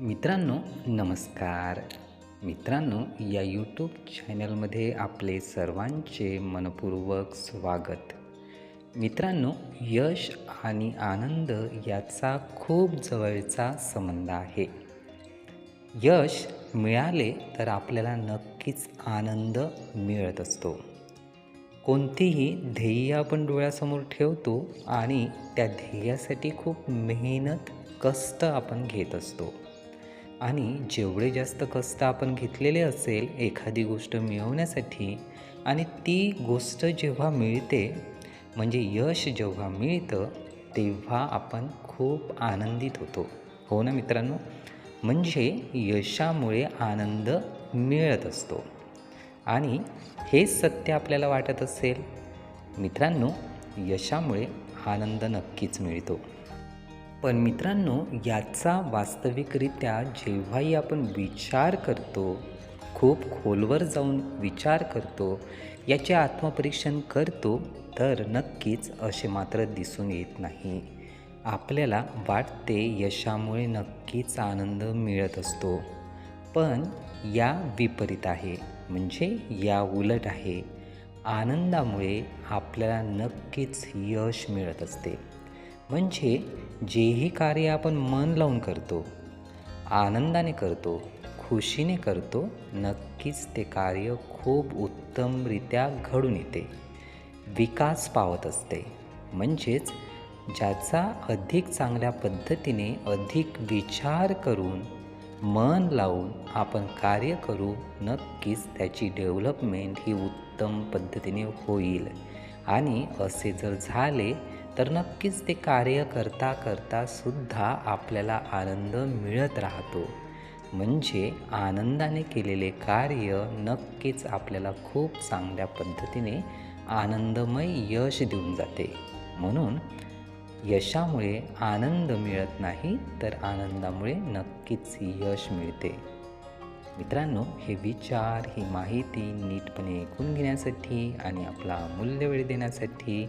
मित्रांनो नमस्कार. मित्रांनो या यूट्यूब चॅनलमध्ये आपले सर्वांचे मनपूर्वक स्वागत. मित्रांनो यश आणि आनंद याचा खूप जवळचा संबंध आहे. यश मिळाले तर आपल्याला नक्कीच आनंद मिळत असतो. कोणतीही ध्येय आपण डोळ्यासमोर ठेवतो आणि त्या ध्येयासाठी खूप मेहनत कष्ट आपण घेत असतो. आणि जेवढे जास्त कष्ट आपण घेतलेले असेल एखादी गोष्ट मिळवण्यासाठी आणि ती गोष्ट जेव्हा मिळते म्हणजे यश जेव्हा मिळतं तेव्हा आपण खूप आनंदित होतो. हो ना मित्रांनो? म्हणजे यशामुळे आनंद मिळत असतो. आणि हेच सत्य आपल्याला वाटत असेल? मित्रांनो यशामुळे आनंद नक्कीच मिळतो. पण मित्रांनो याचा वास्तविकरित्या जेव्हाही आपण विचार करतो खूप खोलवर जाऊन विचार करतो याचे आत्मपरीक्षण करतो तर नक्कीच असे मात्र दिसून येत नाही. आपल्याला वाटते यशामुळे नक्कीच आनंद मिळत असतो. पण या विपरीत आहे म्हणजे या उलट आहे. आनंदामुळे आपल्याला नक्कीच यश मिळत असते. म्हणजे जेही कार्य आपण मन लावून करतो आनंदाने करतो खुशीने करतो नक्कीच ते कार्य खूप उत्तमरित्या घडून येते. विकास पावत असते. म्हणजेच ज्याचा अधिक चांगल्या पद्धतीने अधिक विचार करून मन लावून आपण कार्य करू नक्कीच त्याची डेव्हलपमेंट ही उत्तम पद्धतीने होईल. आणि असे जर झाले तर नक्कीच ते कार्य करता करता सुद्धा आपल्याला आनंद मिळत राहतो. म्हणजे आनंदाने केलेले कार्य नक्कीच आपल्याला खूप चांगल्या पद्धतीने आनंदमय यश देऊन जाते. म्हणून यशामुळे आनंद मिळत नाही तर आनंदामुळे नक्कीच यश मिळते. मित्रांनो हे विचार ही माहिती नीटपणे ऐकून घेण्यासाठी आणि आपला अमूल्य वेळ देण्यासाठी